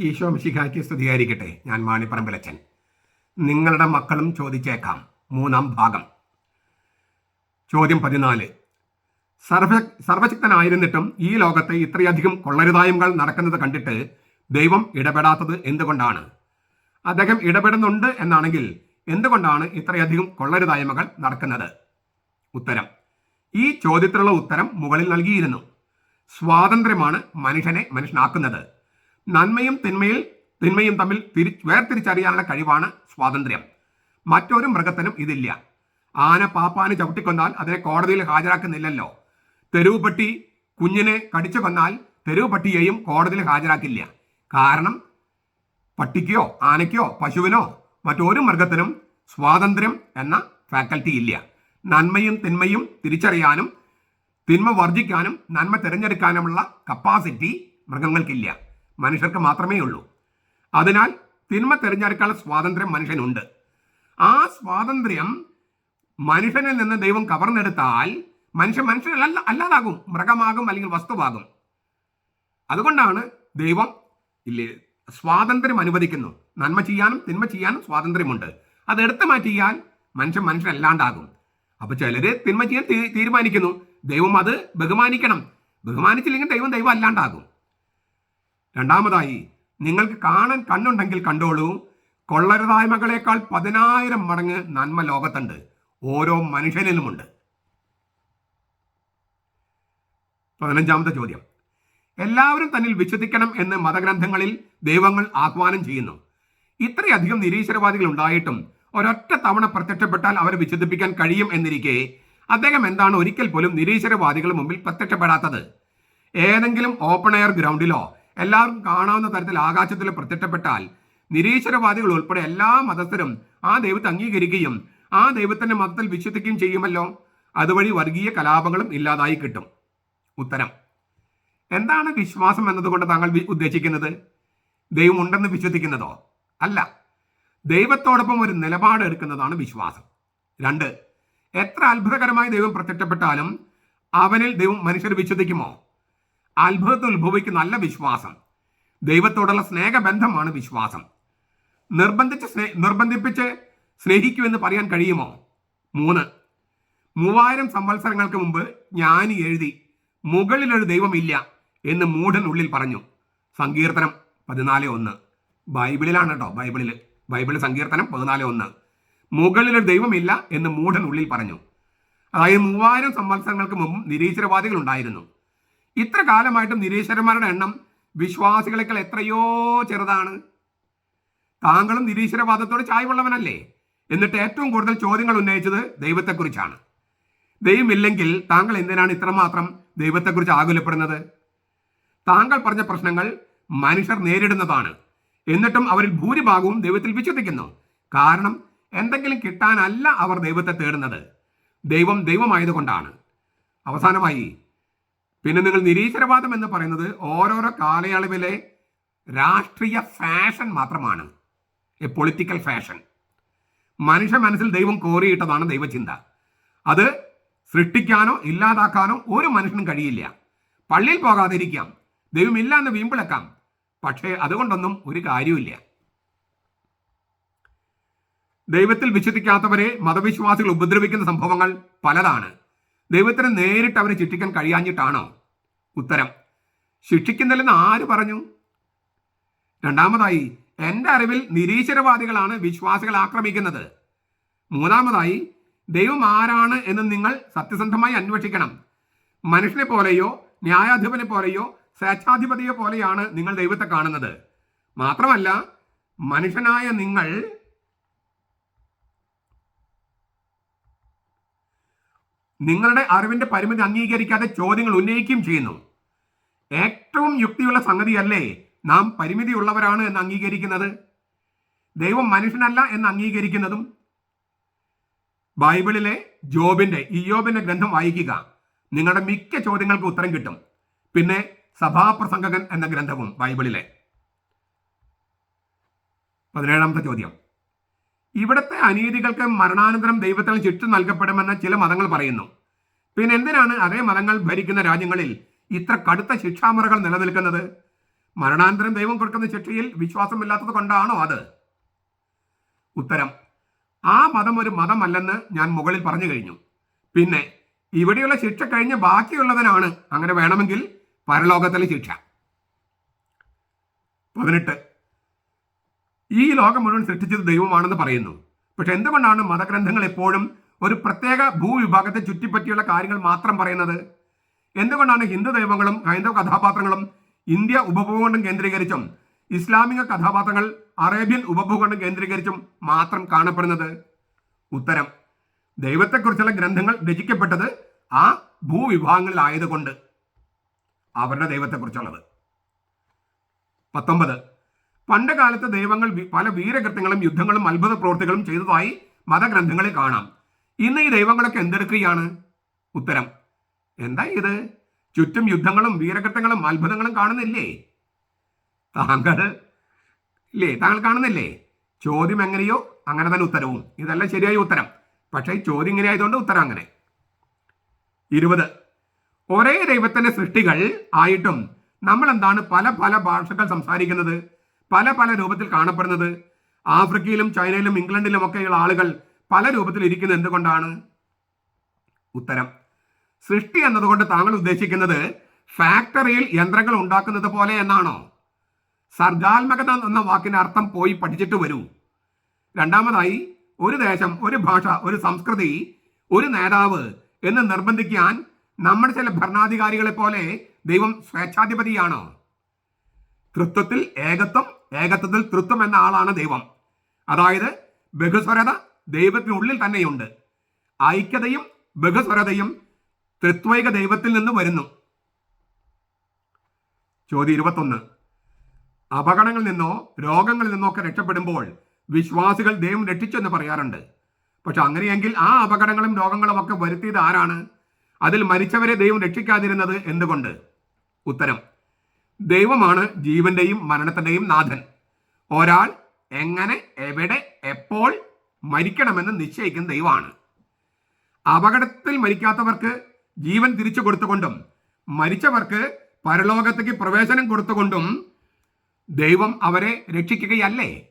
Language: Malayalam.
ഈശോ മിശിഖായ്ക്ക് സ്തുതിയായിരിക്കട്ടെ. ഞാൻ മാണിപ്പറമ്പിലച്ചൻ. നിങ്ങളുടെ മക്കളും ചോദിച്ചേക്കാം. മൂന്നാം ഭാഗം. ചോദ്യം പതിനാല്. സർവ സർവശക്തനായിരുന്നിട്ടും ഈ ലോകത്തെ ഇത്രയധികം കൊള്ളരുതായ്മകൾ നടക്കുന്നത് കണ്ടിട്ട് ദൈവം ഇടപെടാത്തത് എന്തുകൊണ്ടാണ്? അദ്ദേഹം ഇടപെടുന്നുണ്ട് എന്നാണെങ്കിൽ എന്തുകൊണ്ടാണ് ഇത്രയധികം കൊള്ളരുതായ്മകൾ നടക്കുന്നത്? ഉത്തരം. ഈ ചോദ്യത്തിനുള്ള ഉത്തരം മുകളിൽ നൽകിയിരുന്നു. സ്വാതന്ത്ര്യമാണ് മനുഷ്യനെ മനുഷ്യനാക്കുന്നത്. നന്മയും തിന്മയിൽ തിന്മയും തമ്മിൽ തിരി വേർതിരിച്ചറിയാനുള്ള കഴിവാണ് സ്വാതന്ത്ര്യം. മറ്റൊരു മൃഗത്തിനും ഇതില്ല. ആന പാപ്പാന് ചവിട്ടിക്കൊന്നാൽ അതിനെ കോടതിയിൽ ഹാജരാക്കുന്നില്ലല്ലോ. തെരുവ് പട്ടി കുഞ്ഞിനെ കടിച്ചു കൊന്നാൽ തെരുവ് പട്ടിയെയും കോടതിയിൽ ഹാജരാക്കില്ല. കാരണം പട്ടിക്കോ ആനയ്ക്കോ പശുവിനോ മറ്റൊരു മൃഗത്തിനും സ്വാതന്ത്ര്യം എന്ന ഫാക്കൽറ്റി ഇല്ല. നന്മയും തിന്മയും തിരിച്ചറിയാനും തിന്മ വർജിക്കാനും നന്മ തിരഞ്ഞെടുക്കാനുമുള്ള കപ്പാസിറ്റി മൃഗങ്ങൾക്കില്ല. മനുഷ്യർക്ക് മാത്രമേ ഉള്ളൂ. അതിനാൽ തിന്മ തിരഞ്ഞെടുക്കാനുള്ള സ്വാതന്ത്ര്യം മനുഷ്യനുണ്ട്. ആ സ്വാതന്ത്ര്യം മനുഷ്യനിൽ നിന്ന് ദൈവം കവർന്നെടുത്താൽ മനുഷ്യൻ മനുഷ്യനല്ല അല്ലാതാകും. മൃഗമാകും അല്ലെങ്കിൽ വസ്തുവാകും. അതുകൊണ്ടാണ് ദൈവം ഇല്ലേ സ്വാതന്ത്ര്യം അനുവദിക്കുന്നു. നന്മ ചെയ്യാനും തിന്മ ചെയ്യാനും സ്വാതന്ത്ര്യമുണ്ട്. അത് എടുത്തു മാറ്റിയാൽ മനുഷ്യൻ മനുഷ്യനല്ലാണ്ടാകും അപ്പൊ ചിലര് തിന്മ ചെയ്യാൻ തീരുമാനിക്കുന്നു. ദൈവം അത് ബഹുമാനിക്കണം. ബഹുമാനിച്ചില്ലെങ്കിൽ ദൈവം ദൈവം അല്ലാണ്ടാകും രണ്ടാമതായി നിങ്ങൾക്ക് കാണാൻ കണ്ണുണ്ടെങ്കിൽ കണ്ടോളൂ. കൊള്ളരുതായ്മകളേക്കാൾ പതിനായിരം മടങ്ങ് നന്മ ലോകത്തുണ്ട്. ഓരോ മനുഷ്യനിലുമുണ്ട്. പതിനഞ്ചാമത്തെ ചോദ്യം. എല്ലാവരും തന്നിൽ വിശ്വസിക്കണം എന്ന് മതഗ്രന്ഥങ്ങളിൽ ദൈവങ്ങൾ ആഹ്വാനം ചെയ്യുന്നു. ഇത്രയധികം നിരീശ്വരവാദികൾ ഉണ്ടായിട്ടും ഒരൊറ്റ തവണ പ്രത്യക്ഷപ്പെട്ടാൽ അവരെ വിശ്വസിപ്പിക്കാൻ കഴിയും എന്നിരിക്കെ അദ്ദേഹം എന്താണ് ഒരിക്കൽ പോലും നിരീശ്വരവാദികൾ മുമ്പിൽ പ്രത്യക്ഷപ്പെടാത്തത്? ഏതെങ്കിലും ഓപ്പൺ എയർ ഗ്രൗണ്ടിലോ എല്ലാവർക്കും കാണാവുന്ന തരത്തിൽ ആകാശത്തിൽ പ്രത്യക്ഷപ്പെട്ടാൽ നിരീശ്വരവാദികൾ ഉൾപ്പെടെ എല്ലാ മതസ്ഥരും ആ ദൈവത്തെ അംഗീകരിക്കുകയും ആ ദൈവത്തിന്റെ മതത്തിൽ വിശ്വസിക്കുകയും ചെയ്യുമല്ലോ. അതുവഴി വർഗീയ കലാപങ്ങളും ഇല്ലാതായി കിട്ടും. ഉത്തരം. എന്താണ് വിശ്വാസം എന്നതുകൊണ്ട് താങ്കൾ ഉദ്ദേശിക്കുന്നത്? ദൈവം ഉണ്ടെന്ന് വിശ്വസിക്കുന്നതോ? അല്ല. ദൈവത്തോടൊപ്പം ഒരു നിലപാട് എടുക്കുന്നതാണ് വിശ്വാസം. രണ്ട്. എത്ര അത്ഭുതകരമായി ദൈവം പ്രത്യക്ഷപ്പെട്ടാലും അവനിൽ ദൈവം മനുഷ്യർ വിശ്വസിക്കുമോ? അത്ഭുതത്തിൽ ഉത്ഭവിക്കുന്ന നല്ല വിശ്വാസം. ദൈവത്തോടുള്ള സ്നേഹബന്ധമാണ് വിശ്വാസം. നിർബന്ധിച്ച് സ്നേ നിർബന്ധിപ്പിച്ച് സ്നേഹിക്കുമെന്ന് പറയാൻ കഴിയുമോ? മൂന്ന് മൂവായിരം സംവത്സരങ്ങൾക്ക് മുമ്പ് ജ്ഞാനി എഴുതി മുകളിലൊരു ദൈവമില്ല എന്ന് മൂഢൻ ഉള്ളിൽ പറഞ്ഞു. സങ്കീർത്തനം പതിനാല് ഒന്ന്. ബൈബിളിലാണ് കേട്ടോ ബൈബിളിൽ ബൈബിൾ സങ്കീർത്തനം പതിനാല് ഒന്ന്. മുകളിലൊരു ദൈവമില്ല എന്ന് മൂഢൻ ഉള്ളിൽ പറഞ്ഞു. അതായത് മൂവായിരം സംവത്സരങ്ങൾക്ക് മുമ്പ് നിരീശ്വരവാദികൾ ഉണ്ടായിരുന്നു. ഇത്ര കാലമായിട്ടും നിരീശ്വരന്മാരുടെ എണ്ണം വിശ്വാസികളെക്കാൾ എത്രയോ ചെറുതാണ്. താങ്കളും നിരീശ്വരവാദത്തോട് ചായ്വുള്ളവനല്ലേ? എന്നിട്ട് ഏറ്റവും കൂടുതൽ ചോദ്യങ്ങൾ ഉന്നയിച്ചത് ദൈവത്തെക്കുറിച്ചാണ്. ദൈവമില്ലെങ്കിൽ താങ്കൾ എന്തിനാണ് ഇത്രമാത്രം ദൈവത്തെക്കുറിച്ച് ആകുലപ്പെടുന്നത്? താങ്കൾ പറഞ്ഞ പ്രശ്നങ്ങൾ മനുഷ്യർ നേരിടുന്നതാണ്. എന്നിട്ടും അവരിൽ ഭൂരിഭാഗവും ദൈവത്തിൽ വിശ്വസിക്കുന്നു. കാരണം എന്തെങ്കിലും കിട്ടാനല്ല അവർ ദൈവത്തെ തേടുന്നത്. ദൈവം ദൈവമായതുകൊണ്ടാണ്. അവസാനമായി പിന്നെ നിങ്ങൾ നിരീശ്വരവാദം എന്ന് പറയുന്നത് ഓരോരോ കാലയളവിലെ രാഷ്ട്രീയ ഫാഷൻ മാത്രമാണ്. A political fashion. മനുഷ്യ മനസ്സിൽ ദൈവം കോറിയിട്ടതാണ് ദൈവചിന്ത. അത് സൃഷ്ടിക്കാനോ ഇല്ലാതാക്കാനോ ഒരു മനുഷ്യനും കഴിയില്ല. പള്ളിയിൽ പോകാതിരിക്കാം. ദൈവമില്ല എന്ന് വീമ്പിളക്കാം. പക്ഷേ അതുകൊണ്ടൊന്നും ഒരു കാര്യമില്ല ദൈവത്തിൽ വിശ്വസിക്കാത്തവരെ മതവിശ്വാസികൾ ഉപദ്രവിക്കുന്ന സംഭവങ്ങൾ പലതാണ്. ദൈവത്തിന് നേരിട്ട് അവരെ ചിട്ടിക്കാൻ കഴിയാഞ്ഞിട്ടാണോ? ഉത്തരം. ശിക്ഷിക്കുന്നില്ലെന്ന് ആര് പറഞ്ഞു? രണ്ടാമതായി എന്റെ അറിവിൽ നിരീശ്വരവാദികളാണ് വിശ്വാസികളെ ആക്രമിക്കുന്നത്. മൂന്നാമതായി ദൈവം ആരാണ് എന്ന് നിങ്ങൾ സത്യസന്ധമായി അന്വേഷിക്കണം. മനുഷ്യനെ പോലെയോ ന്യായാധിപനെ പോലെയോ സ്വേച്ഛാധിപതിയെ പോലെയാണ് നിങ്ങൾ ദൈവത്തെ കാണുന്നത്. മാത്രമല്ല മനുഷ്യനായ നിങ്ങൾ നിങ്ങളുടെ അറിവിന്റെ പരിമിതി അംഗീകരിക്കാതെ ചോദ്യങ്ങൾ ഉന്നയിക്കുകയും ചെയ്യുന്നു. ഏറ്റവും യുക്തിയുള്ള സംഗതിയല്ലേ നാം പരിമിതിയുള്ളവരാണ് എന്ന് അംഗീകരിക്കുന്നത്? ദൈവം മനുഷ്യനല്ല എന്ന് അംഗീകരിക്കുന്നതും? ബൈബിളിലെ ജോബിന്റെ ഇയോബിന്റെ ഗ്രന്ഥം വായിക്കുക. നിങ്ങളുടെ മിക്ക ചോദ്യങ്ങൾക്ക് ഉത്തരം കിട്ടും. പിന്നെ സഭാപ്രസംഗകൻ എന്ന ഗ്രന്ഥവും ബൈബിളിലെ. പതിനേഴാമത്തെ ചോദ്യം. ഇവിടുത്തെ അനീതികൾക്ക് മരണാനന്തരം ദൈവത്തിന് ശിക്ഷ നൽകപ്പെടുമെന്ന് ചില മതങ്ങൾ പറയുന്നു. പിന്നെ എന്തിനാണ് അതേ മതങ്ങൾ ഭരിക്കുന്ന രാജ്യങ്ങളിൽ ഇത്ര കടുത്ത ശിക്ഷാമുറകൾ നിലനിൽക്കുന്നത്? മരണാനന്തരം ദൈവം കൊടുക്കുന്ന ശിക്ഷയിൽ വിശ്വാസമില്ലാത്തത് കൊണ്ടാണോ അത്? ഉത്തരം. ആ മതം ഒരു മതമല്ലെന്ന് ഞാൻ മുകളിൽ പറഞ്ഞു കഴിഞ്ഞു. പിന്നെ ഇവിടെയുള്ള ശിക്ഷ കഴിഞ്ഞ് ബാക്കിയുള്ളതിനാണ് അങ്ങനെ വേണമെങ്കിൽ പരലോകത്തിലെ ശിക്ഷ. പതിനെട്ട്. ഈ ലോകം മുഴുവൻ സൃഷ്ടിച്ചത് ദൈവമാണെന്ന് പറയുന്നു. പക്ഷെ എന്തുകൊണ്ടാണ് മതഗ്രന്ഥങ്ങൾ എപ്പോഴും ഒരു പ്രത്യേക ഭൂവിഭാഗത്തെ ചുറ്റിപ്പറ്റിയുള്ള കാര്യങ്ങൾ മാത്രം പറയുന്നത്? എന്തുകൊണ്ടാണ് ഹിന്ദു ദൈവങ്ങളും ഹൈന്ദവ കഥാപാത്രങ്ങളും ഇന്ത്യ ഉപഭൂഖണ്ഡം കേന്ദ്രീകരിച്ചും ഇസ്ലാമിക കഥാപാത്രങ്ങൾ അറേബ്യൻ ഉപഭൂഖണ്ഡം കേന്ദ്രീകരിച്ചും മാത്രം കാണപ്പെടുന്നത്? ഉത്തരം. ദൈവത്തെക്കുറിച്ചുള്ള ഗ്രന്ഥങ്ങൾ രചിക്കപ്പെട്ടത് ആ ഭൂവിഭാഗങ്ങളിലായതുകൊണ്ട്. അവരുടെ ദൈവത്തെക്കുറിച്ചുള്ളത്. പത്തൊമ്പത്. പണ്ട് കാലത്ത് ദൈവങ്ങൾ പല വീരകൃത്യങ്ങളും യുദ്ധങ്ങളും അത്ഭുത പ്രവൃത്തികളും ചെയ്തതായി മതഗ്രന്ഥങ്ങളിൽ കാണാം. ഇന്ന് ഈ ദൈവങ്ങളൊക്കെ എന്തെടുക്കുകയാണ്? ഉത്തരം. എന്താ ഇത്? ചുറ്റും യുദ്ധങ്ങളും വീരകൃത്യങ്ങളും അത്ഭുതങ്ങളും കാണുന്നില്ലേ? താങ്കൾ ഇല്ലേ? താങ്കൾ കാണുന്നില്ലേ? ചോദ്യം എങ്ങനെയോ അങ്ങനെ തന്നെ ഉത്തരവും. ഇതെല്ലാം ശരിയായ ഉത്തരം. പക്ഷേ ചോദ്യം ഇങ്ങനെ ആയതുകൊണ്ട് ഉത്തരം അങ്ങനെ. ഇരുപത്. ഒരേ ദൈവത്തിന്റെ സൃഷ്ടികൾ ആയിട്ടും നമ്മൾ എന്താണ് പല പല ഭാഷകൾ സംസാരിക്കുന്നത്? പല പല രൂപത്തിൽ കാണപ്പെടുന്നത്. ആഫ്രിക്കയിലും ചൈനയിലും ഇംഗ്ലണ്ടിലും ഒക്കെയുള്ള ആളുകൾ പല രൂപത്തിൽ ഇരിക്കുന്നത് എന്തുകൊണ്ടാണ്? ഉത്തരം. സൃഷ്ടി എന്നതുകൊണ്ട് താങ്കൾ ഉദ്ദേശിക്കുന്നത് ഫാക്ടറിയിൽ യന്ത്രങ്ങൾ ഉണ്ടാക്കുന്നത് പോലെ എന്നാണോ? സർഗാത്മകത എന്ന വാക്കിന്റെ അർത്ഥം പോയി പഠിച്ചിട്ട് വരൂ. രണ്ടാമതായി ഒരു ദേശം ഒരു ഭാഷ ഒരു സംസ്കൃതി ഒരു നേതാവ് എന്ന് നിർബന്ധിക്കാൻ നമ്മുടെ ചില ഭരണാധികാരികളെ പോലെ ദൈവം സ്വേച്ഛാധിപതിയാണോ? തൃത്വത്തിൽ ഏകത്വം ഏകത്വത്തിൽ തൃത്വം എന്ന ആളാണ് ദൈവം. അതായത് ബഹുസ്വരത ദൈവത്തിനുള്ളിൽ തന്നെയുണ്ട്. ഐക്യതയും ബഹുസ്വരതയും തൃത്വൈക ദൈവത്തിൽ നിന്ന് വരുന്നു. ചോദ്യം ഇരുപത്തൊന്ന്. അപകടങ്ങളിൽ നിന്നോ രോഗങ്ങളിൽ നിന്നോ ഒക്കെ രക്ഷപ്പെടുമ്പോൾ വിശ്വാസികൾ ദൈവം രക്ഷിച്ചെന്ന് പറയാറുണ്ട്. പക്ഷെ അങ്ങനെയെങ്കിൽ ആ അപകടങ്ങളും രോഗങ്ങളും ഒക്കെ വരുത്തിയത് ആരാണ്? അതിൽ മരിച്ചവരെ ദൈവം രക്ഷിക്കാതിരുന്നത് എന്തുകൊണ്ട്? ഉത്തരം. ദൈവമാണ് ജീവന്റെയും മരണത്തിന്റെയും നാഥൻ. ഒരാൾ എങ്ങനെ എവിടെ എപ്പോൾ മരിക്കണമെന്ന് നിശ്ചയിക്കുന്ന ദൈവമാണ്. അപകടത്തിൽ മരിക്കാത്തവർക്ക് ജീവൻ തിരിച്ചു കൊടുത്തുകൊണ്ടും മരിച്ചവർക്ക് പരലോകത്തേക്ക് പ്രവേശനം കൊടുത്തുകൊണ്ടും ദൈവം അവരെ രക്ഷിക്കുകയല്ലേ?